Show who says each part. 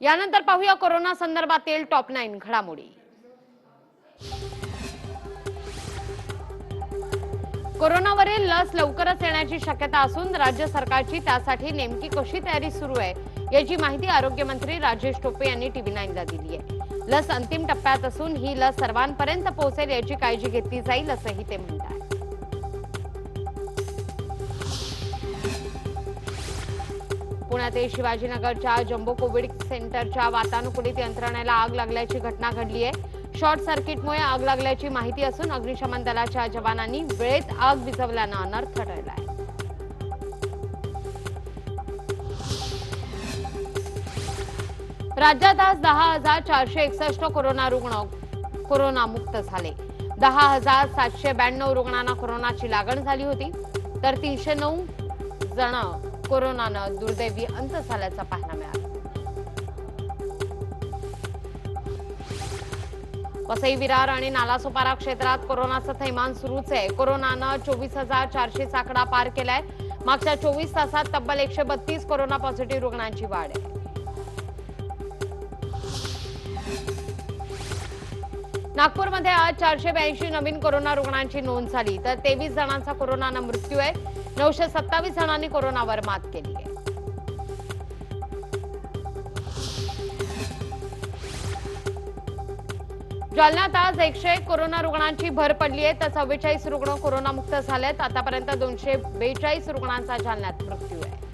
Speaker 1: यानंतर पाहूया कोरोना संदर्भातील टॉप नाईन घडामोडी. कोरोनावरील लस लवकरच येण्याची शक्यता असून राज्य सरकारची त्यासाठी नेमकी कशी तयारी सुरू आहे याची माहिती आरोग्यमंत्री राजेश टोपे यांनी टीव्ही नाईनला दिली आहे. लस अंतिम टप्प्यात असून ही लस सर्वांपर्यंत पोहोचेल याची काळजी घेतली जाईल असंही ते म्हणतात. पुण्यातील शिवाजीनगरच्या जम्बो कोविड सेंटरच्या वातानुकूलित यंत्रणेला आग लागल्याची घटना घडली आहे. शॉर्ट सर्किटमुळे आग लागल्याची माहिती असून अग्निशमन दलाच्या जवानांनी वेळेत आग विझवल्यानं अनर्थ टळलाय राज्यात आज दहा हजार चारशे एकसष्ट कोरोना रुग्ण कोरोनामुक्त झाले. दहा हजार सातशे ब्याण्णव रुग्णांना कोरोनाची लागण झाली होती. तर तीनशे नऊ जण कोरोनानं दुर्दैवी अंत झाल्याचा पाहायला मिळाला. वसई विरार आणि नालासोपारा क्षेत्रात कोरोनाचं थैमान सुरूच आहे. कोरोनानं चोवीस हजार चारशे आकडा पार केलाय. मागच्या चोवीस तासात तब्बल एकशे बत्तीस कोरोना पॉझिटिव्ह रुग्णांची वाढ आहे. नागपूरमध्ये आज चारशे ब्याऐंशी नवीन कोरोना रुग्णांची नोंद झाली. तर तेवीस जणांचा कोरोनानं मृत्यू आहे. नऊशे सत्तावीस जणांनी कोरोनावर मात केली आहे. जालन्यात आज एकशे एक कोरोना रुग्णांची भर पडली आहे. तर चव्वेचाळीस रुग्ण कोरोनामुक्त झालेत. आतापर्यंत दोनशे बेचाळीस रुग्णांचा जालन्यात मृत्यू आहे.